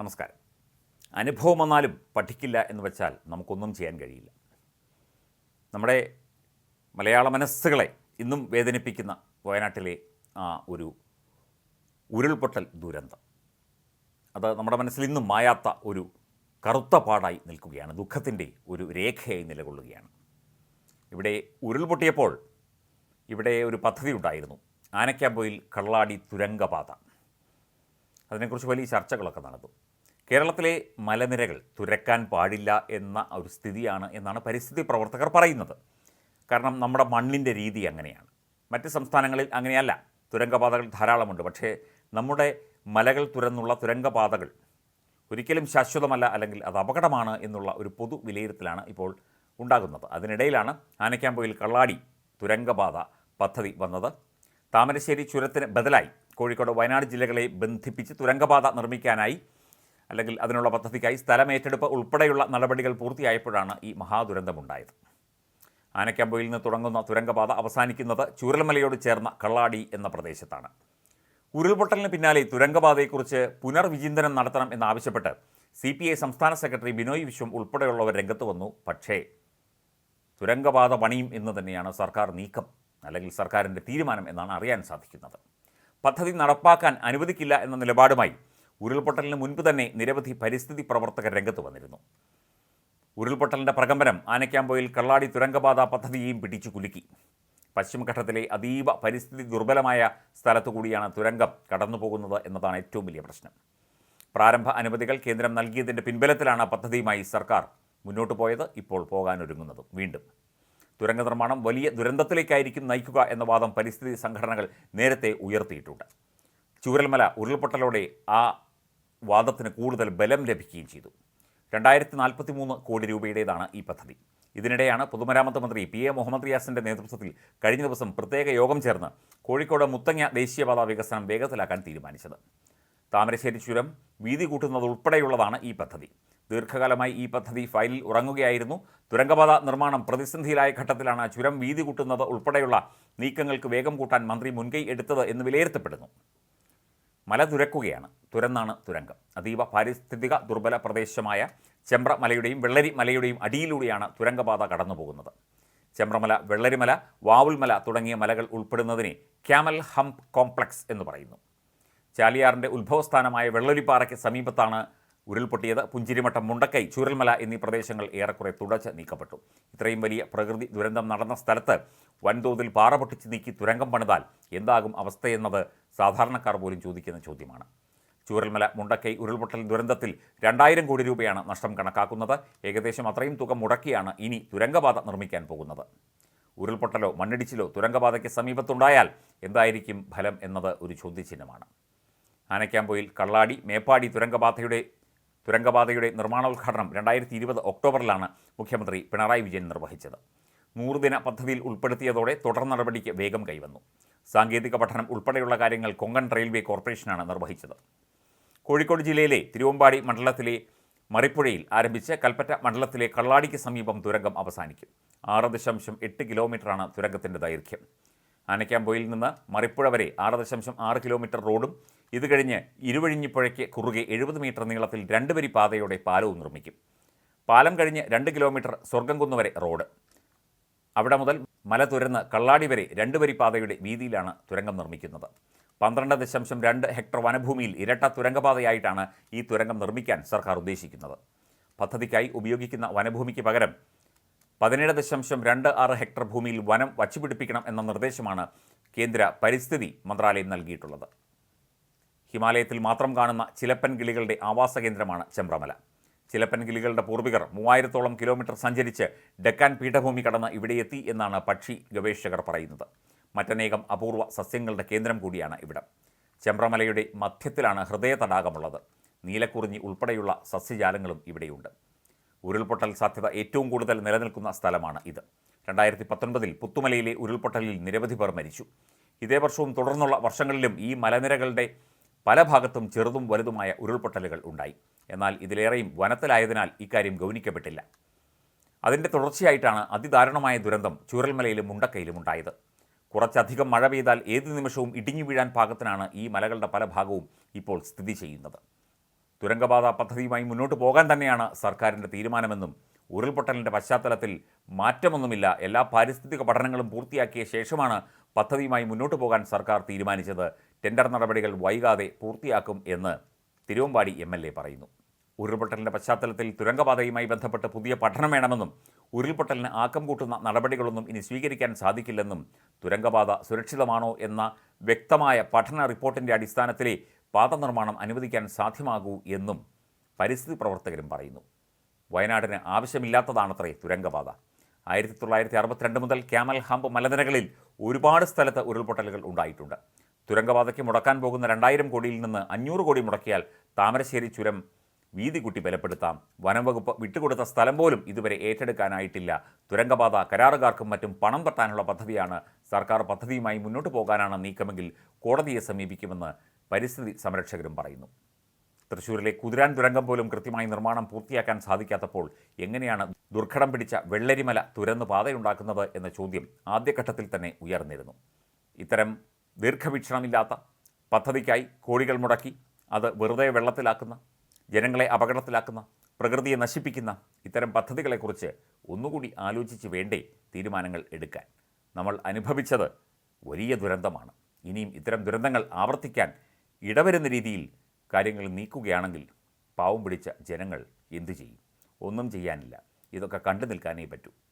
നമസ്കാരം. അനുഭവം വന്നാലും പഠിക്കില്ല എന്ന് വെച്ചാൽ നമുക്കൊന്നും ചെയ്യാൻ കഴിയില്ല. നമ്മുടെ മലയാള മനസ്സുകളെ ഇന്നും വേദനിപ്പിക്കുന്ന വയനാട്ടിലെ ആ ഒരു ഉരുൾപൊട്ടൽ ദുരന്തം. അത് നമ്മുടെ മനസ്സിൽ ഇന്നും മായാത്ത ഒരു കറുത്ത പാടായി നിൽക്കുകയാണ്. ദുഃഖത്തിന്റെ ഒരു രേഖയായി നിലകൊള്ളുകയാണ്. ഇവിടെ ഉരുൾപൊട്ടിയപ്പോൾ ഇവിടെ ഒരു പദ്ധതി ഉണ്ടായിരുന്നു. ആനക്കാമ്പോയിൽ കള്ളാടി തുരങ്കപാത. അതിനെക്കുറിച്ച് വലിയ ചർച്ചകളൊക്കെ നടന്നു. കേരളത്തിലെ മലനിരകൾ തുരക്കാൻ പാടില്ല എന്ന ഒരു സ്ഥിതിയാണ് എന്നാണ് പരിസ്ഥിതി പ്രവർത്തകർ പറയുന്നത്. കാരണം നമ്മുടെ മണ്ണിന്റെ രീതി അങ്ങനെയാണ്. മറ്റ് സംസ്ഥാനങ്ങളിൽ അങ്ങനെയല്ല. തുരങ്കപാതകൾ ധാരാളമുണ്ട്. പക്ഷേ നമ്മുടെ മലകൾ തുരന്നുള്ള തുരങ്കപാതകൾ ഒരിക്കലും ശാശ്വതമല്ല അല്ലെങ്കിൽ അത് അപകടമാണ് എന്നുള്ള ഒരു പൊതു വിലയിരുത്തലാണ് ഇപ്പോൾ ഉണ്ടാകുന്നത്. അതിനിടയിലാണ് ആനക്കാമ്പൊയിൽ കള്ളാടി തുരങ്കപാത പദ്ധതി വന്നത്. താമരശ്ശേരി ചുരത്തിന് ബദലായി. കോഴിക്കോട് വയനാട് ജില്ലകളെ ബന്ധിപ്പിച്ച് തുരങ്കപാത നിർമ്മിക്കാനായി അല്ലെങ്കിൽ അതിനുള്ള പദ്ധതിക്കായി സ്ഥലമേറ്റെടുപ്പ് ഉൾപ്പെടെയുള്ള നടപടികൾ പൂർത്തിയായപ്പോഴാണ് ഈ മഹാദുരന്തമുണ്ടായത്. ആനക്കാമ്പൊയിൽ നിന്ന് തുടങ്ങുന്ന തുരങ്കപാത അവസാനിക്കുന്നത് ചൂരൽമലയോട് ചേർന്ന കള്ളാടി എന്ന പ്രദേശത്താണ്. ഉരുൾപൊട്ടലിന് പിന്നാലെ തുരങ്കപാതയെക്കുറിച്ച് പുനർവിചിന്തനം നടത്തണം എന്നാവശ്യപ്പെട്ട് സി പി ഐ സംസ്ഥാന സെക്രട്ടറി ബിനോയ് വിശ്വം ഉൾപ്പെടെയുള്ളവർ രംഗത്ത് വന്നു. പക്ഷേ തുരങ്കപാത പണിയും എന്ന് തന്നെയാണ് സർക്കാർ നീക്കം അല്ലെങ്കിൽ സർക്കാരിന്റെ തീരുമാനം എന്നാണ് അറിയാൻ സാധിക്കുന്നത്. പദ്ധതി നടപ്പാക്കാൻ അനുവദിക്കില്ല എന്ന നിലപാടുമായി ഉരുൾപൊട്ടലിന് മുൻപ് തന്നെ നിരവധി പരിസ്ഥിതി പ്രവർത്തകർ രംഗത്ത് വന്നിരുന്നു. ഉരുൾപൊട്ടലിന്റെ പ്രകമ്പനം ആനക്കാമ്പൊയിൽ കള്ളാടി തുരങ്കപാത പദ്ധതിയെയും പിടിച്ചു കുലുക്കി. പശ്ചിമഘട്ടത്തിലെ അതീവ പരിസ്ഥിതി ദുർബലമായ സ്ഥലത്തുകൂടിയാണ് തുരങ്കം കടന്നുപോകുന്നത് എന്നതാണ് ഏറ്റവും വലിയ പ്രശ്നം. പ്രാരംഭ അനുമതികൾ കേന്ദ്രം നൽകിയതിന്റെ പിൻബലത്തിലാണ് പദ്ധതിയുമായി സർക്കാർ മുന്നോട്ട് പോയത്. ഇപ്പോൾ പോകാനൊരുങ്ങുന്നതും വീണ്ടും. തുരങ്ക നിർമ്മാണം വലിയ ദുരന്തത്തിലേക്കായിരിക്കും നയിക്കുക എന്ന വാദം പരിസ്ഥിതി സംഘടനകൾ നേരത്തെ ഉയർത്തിയിട്ടുണ്ട്. ചൂരൽമല ഉരുൾപൊട്ടലോടെ ആ വാദത്തിന് കൂടുതൽ ബലം ലഭിക്കുകയും ചെയ്തു. രണ്ടായിരത്തി നാൽപ്പത്തി മൂന്ന് കോടി രൂപയുടേതാണ് ഈ പദ്ധതി. ഇതിനിടെയാണ് പൊതുമരാമത്ത് മന്ത്രി പി എ മുഹമ്മദ് റിയാസിന്റെ നേതൃത്വത്തിൽ കഴിഞ്ഞ ദിവസം പ്രത്യേക യോഗം ചേർന്ന് കോഴിക്കോട് മുത്തങ്ങ ദേശീയപാത വികസനം വേഗത്തിലാക്കാൻ തീരുമാനിച്ചത്. താമരശ്ശേരി ചുരം വീതി കൂട്ടുന്നത് ഉൾപ്പെടെയുള്ളതാണ് ഈ പദ്ധതി. ദീർഘകാലമായി ഈ പദ്ധതി ഫയലിൽ ഉറങ്ങുകയായിരുന്നു. തുരങ്കപാത നിർമ്മാണം പ്രതിസന്ധിയിലായ ഘട്ടത്തിലാണ് ചുരം വീതി കൂട്ടുന്നത് ഉൾപ്പെടെയുള്ള നീക്കങ്ങൾക്ക് വേഗം കൂട്ടാൻ മന്ത്രി മുൻകൈ എടുത്തത് എന്ന് വിലയിരുത്തപ്പെടുന്നു. മല തുരക്കുകയാണ്. തുരന്നാണ് തുരങ്കം. അതീവ പാരിസ്ഥിതിക ദുർബല പ്രദേശമായ ചെമ്പ്ര മലയുടെയും വെള്ളരി മലയുടെയും അടിയിലൂടെയാണ് തുരങ്കപാത കടന്നുപോകുന്നത്. ചെമ്പ്രമല വെള്ളരിമല വാവുൽമല തുടങ്ങിയ മലകൾ ഉൾപ്പെടുന്നതിനെ ക്യാമൽ ഹംപ് കോംപ്ലക്സ് എന്ന് പറയുന്നു. ചാലിയാറിന്റെ ഉത്ഭവസ്ഥാനമായ വെള്ളരിപ്പാറയ്ക്ക് സമീപത്താണ് ഉരുൾപൊട്ടിയത്. പുഞ്ചിരിമട്ടം മുണ്ടക്കൈ ചൂരൽമല എന്നീ പ്രദേശങ്ങൾ ഏറെക്കുറെ തുടച്ച് നീക്കപ്പെട്ടു. ഇത്രയും വലിയ പ്രകൃതി ദുരന്തം നടന്ന സ്ഥലത്ത് വൻതോതിൽ പാറ പൊട്ടിച്ച് നീക്കി തുരങ്കം പണിതാൽ എന്താകും അവസ്ഥയെന്നത് സാധാരണക്കാർ പോലും ചോദിക്കുന്ന ചോദ്യമാണ്. ചൂരൽമല മുണ്ടക്കൈ ഉരുൾപൊട്ടൽ ദുരന്തത്തിൽ രണ്ടായിരം കോടി രൂപയാണ് നഷ്ടം കണക്കാക്കുന്നത്. ഏകദേശം അത്രയും തുക മുടക്കിയാണ് ഇനി തുരങ്കപാത നിർമ്മിക്കാൻ പോകുന്നത്. ഉരുൾപൊട്ടലോ മണ്ണിടിച്ചിലോ തുരങ്കപാതയ്ക്ക് സമീപത്തുണ്ടായാൽ എന്തായിരിക്കും ഫലം എന്നത് ഒരു ചോദ്യചിഹ്നമാണ്. ആനക്കാമ്പൊയിൽ കള്ളാടി മേപ്പാടി തുരങ്കപാതയുടെ തുരങ്കപാതയുടെ നിർമ്മാണോദ്ഘാടനം രണ്ടായിരത്തി ഇരുപത് ഒക്ടോബറിലാണ് മുഖ്യമന്ത്രി പിണറായി വിജയൻ നിർവഹിച്ചത്. നൂറുദിന പദ്ധതിയിൽ ഉൾപ്പെടുത്തിയതോടെ തുടർ നടപടിക്ക് വേഗം കൈവന്നു. സാങ്കേതിക പഠനം ഉൾപ്പെടെയുള്ള കാര്യങ്ങൾ കൊങ്കൺ റെയിൽവേ കോർപ്പറേഷനാണ് നിർവഹിച്ചത്. കോഴിക്കോട് ജില്ലയിലെ തിരുവമ്പാടി മണ്ഡലത്തിലെ മറിപ്പുഴയിൽ ആരംഭിച്ച് കൽപ്പറ്റ മണ്ഡലത്തിലെ കള്ളാടിക്ക് സമീപം തുരങ്കം അവസാനിക്കും. ആറ് ദശാംശം എട്ട് കിലോമീറ്ററാണ് തുരങ്കത്തിന്റെ ദൈർഘ്യം. ആനക്കാമ്പോയിൽ നിന്ന് മറിപ്പുഴ വരെ ആറ് ദശാംശം ആറ് കിലോമീറ്റർ റോഡും ഇത് കഴിഞ്ഞ് ഇരുവഴിഞ്ഞിപ്പുഴയ്ക്ക് കുറുകെ എഴുപത് മീറ്റർ നീളത്തിൽ രണ്ട് വരി പാതയോടെ പാലവും നിർമ്മിക്കും. പാലം കഴിഞ്ഞ് രണ്ട് കിലോമീറ്റർ സ്വർഗംകുന്ന് വരെ റോഡ്. അവിടെ മുതൽ മല തുരന്ന് കള്ളാടി വരെ രണ്ട് വരി പാതയുടെ വീതിയിലാണ് തുരങ്കം നിർമ്മിക്കുന്നത്. പന്ത്രണ്ട് ദശാംശം രണ്ട് ഹെക്ടർ വനഭൂമിയിൽ ഇരട്ട തുരങ്കപാതയായിട്ടാണ് ഈ തുരങ്കം നിർമ്മിക്കാൻ സർക്കാർ ഉദ്ദേശിക്കുന്നത്. പദ്ധതിക്കായി ഉപയോഗിക്കുന്ന വനഭൂമിക്ക് പകരം പതിനേഴ് ദശാംശം രണ്ട് ആറ് ഹെക്ടർ ഭൂമിയിൽ വനം വച്ചുപിടിപ്പിക്കണം എന്ന നിർദ്ദേശമാണ് കേന്ദ്ര പരിസ്ഥിതി മന്ത്രാലയം നൽകിയിട്ടുള്ളത്. ഹിമാലയത്തിൽ മാത്രം കാണുന്ന ചിലപ്പൻ കിളികളുടെ ആവാസ കേന്ദ്രമാണ് ചെമ്പ്രമല. ചിലപ്പൻ കിളികളുടെ പൂർവികർ മൂവായിരത്തോളം കിലോമീറ്റർ സഞ്ചരിച്ച് ഡെക്കാൻ പീഠഭൂമി കടന്ന് ഇവിടെയെത്തി എന്നാണ് പക്ഷി ഗവേഷകർ പറയുന്നത്. മറ്റനേകം അപൂർവ സസ്യങ്ങളുടെ കേന്ദ്രം കൂടിയാണ് ഇവിടം. ചെമ്പ്രമലയുടെ മധ്യത്തിലാണ് ഹൃദയ തടാകമുള്ളത് നീലക്കുറിഞ്ഞി ഉൾപ്പെടെയുള്ള സസ്യജാലങ്ങളും ഇവിടെയുണ്ട്. ഉരുൾപൊട്ടൽ സാധ്യത ഏറ്റവും കൂടുതൽ നിലനിൽക്കുന്ന സ്ഥലമാണ് ഇത്. രണ്ടായിരത്തി പത്തൊൻപതിൽ പുത്തുമലയിലെ ഉരുൾപൊട്ടലിൽ നിരവധി പേർ മരിച്ചു. ഇതേ വർഷവും തുടർന്നുള്ള വർഷങ്ങളിലും ഈ മലനിരകളുടെ പല ഭാഗത്തും ചെറുതും വലുതുമായ ഉരുൾപൊട്ടലുകൾ ഉണ്ടായി. എന്നാൽ ഇതിലേറെയും വനത്തിലായതിനാൽ ഇക്കാര്യം ഗൗനിക്കപ്പെട്ടില്ല. അതിന്റെ തുടർച്ചയായിട്ടാണ് അതിദാരുണമായ ദുരന്തം ചൂരൽമലയിലും മുണ്ടക്കയിലും ഉണ്ടായത്. കുറച്ചധികം മഴ പെയ്താൽ ഏത് നിമിഷവും ഇടിഞ്ഞു വീഴാൻ പാകത്തിനാണ് ഈ മലകളുടെ പല ഭാഗവും ഇപ്പോൾ സ്ഥിതി ചെയ്യുന്നത്. തുരങ്കപാത പദ്ധതിയുമായി മുന്നോട്ട് പോകാൻ തന്നെയാണ് സർക്കാരിന്റെ തീരുമാനമെന്നും ഉരുൾപൊട്ടലിന്റെ പശ്ചാത്തലത്തിൽ മാറ്റമൊന്നുമില്ല എല്ലാ പാരിസ്ഥിതിക പഠനങ്ങളും പൂർത്തിയാക്കിയ ശേഷമാണ് പദ്ധതിയുമായി മുന്നോട്ട് പോകാൻ സർക്കാർ തീരുമാനിച്ചത്. ടെൻഡർ നടപടികൾ വൈകാതെ പൂർത്തിയാക്കും എന്ന് തിരുവമ്പാടി എം പറയുന്നു. ഉരുൾപൊട്ടലിന്റെ പശ്ചാത്തലത്തിൽ തുരങ്കപാതയുമായി ബന്ധപ്പെട്ട് പുതിയ പഠനം വേണമെന്നും ഉരുൾപൊട്ടലിന് ആക്കം കൂട്ടുന്ന നടപടികളൊന്നും ഇനി സ്വീകരിക്കാൻ സാധിക്കില്ലെന്നും തുരങ്കപാത സുരക്ഷിതമാണോ എന്ന വ്യക്തമായ പഠന റിപ്പോർട്ടിന്റെ അടിസ്ഥാനത്തിലെ പാത നിർമ്മാണം അനുവദിക്കാൻ സാധ്യമാകൂ എന്നും പരിസ്ഥിതി പ്രവർത്തകരും പറയുന്നു. വയനാടിന് ആവശ്യമില്ലാത്തതാണത്രേ തുരങ്കപാത ആയിരത്തി തൊള്ളായിരത്തി അറുപത്തിരണ്ട് മുതൽ ക്യാമൽ ഹമ്പ് മലനിരകളിൽ ഒരുപാട് സ്ഥലത്ത് ഉരുൾപൊട്ടലുകൾ ഉണ്ടായിട്ടുണ്ട്. തുരങ്കപാതയ്ക്ക് മുടക്കാൻ പോകുന്ന രണ്ടായിരം കോടിയിൽ നിന്ന് അഞ്ഞൂറ് കോടി മുടക്കിയാൽ താമരശ്ശേരി ചുരം വീതി കൂട്ടി ബലപ്പെടുത്താം. വനംവകുപ്പ് വിട്ടുകൊടുത്ത സ്ഥലം പോലും ഇതുവരെ ഏറ്റെടുക്കാനായിട്ടില്ല. തുരങ്കപാത കരാറുകാർക്കും മറ്റും പണം തട്ടാനുള്ള പദ്ധതിയാണ് സർക്കാർ പദ്ധതിയുമായി മുന്നോട്ട് പോകാനാണ് നീക്കമെങ്കിൽ കോടതിയെ സമീപിക്കുമെന്ന് പരിസ്ഥിതി സംരക്ഷകരും പറയുന്നു. തൃശ്ശൂരിലെ കുതിരാൻ തുരങ്കം പോലും കൃത്യമായി നിർമ്മാണം പൂർത്തിയാക്കാൻ സാധിക്കാത്തപ്പോൾ എങ്ങനെയാണ് ദുർഘടം പിടിച്ച വെള്ളരിമല തുരന്ന് പാതയുണ്ടാക്കുന്നത് എന്ന ചോദ്യം ആദ്യഘട്ടത്തിൽ തന്നെ ഉയർന്നിരുന്നു. ഇത്തരം ദീർഘവീക്ഷണമില്ലാത്ത പദ്ധതിക്കായി കോടികൾ മുടക്കി അത് വെറുതെ വെള്ളത്തിലാക്കുന്ന ജനങ്ങളെ അപകടത്തിലാക്കുന്ന പ്രകൃതിയെ നശിപ്പിക്കുന്ന ഇത്തരം പദ്ധതികളെക്കുറിച്ച് ഒന്നുകൂടി ആലോചിച്ച് വേണ്ടേ തീരുമാനങ്ങൾ എടുക്കാൻ. നമ്മൾ അനുഭവിച്ചത് വലിയ ദുരന്തമാണ്. ഇനിയും ഇത്തരം ദുരന്തങ്ങൾ ആവർത്തിക്കാൻ ഇടവരുന്ന രീതിയിൽ കാര്യങ്ങൾ നീക്കുകയാണെങ്കിൽ പാവം പിടിച്ച ജനങ്ങൾ എന്തു ചെയ്യും? ഒന്നും ചെയ്യാനില്ല. ഇതൊക്കെ കണ്ടു നിൽക്കാനേ പറ്റൂ.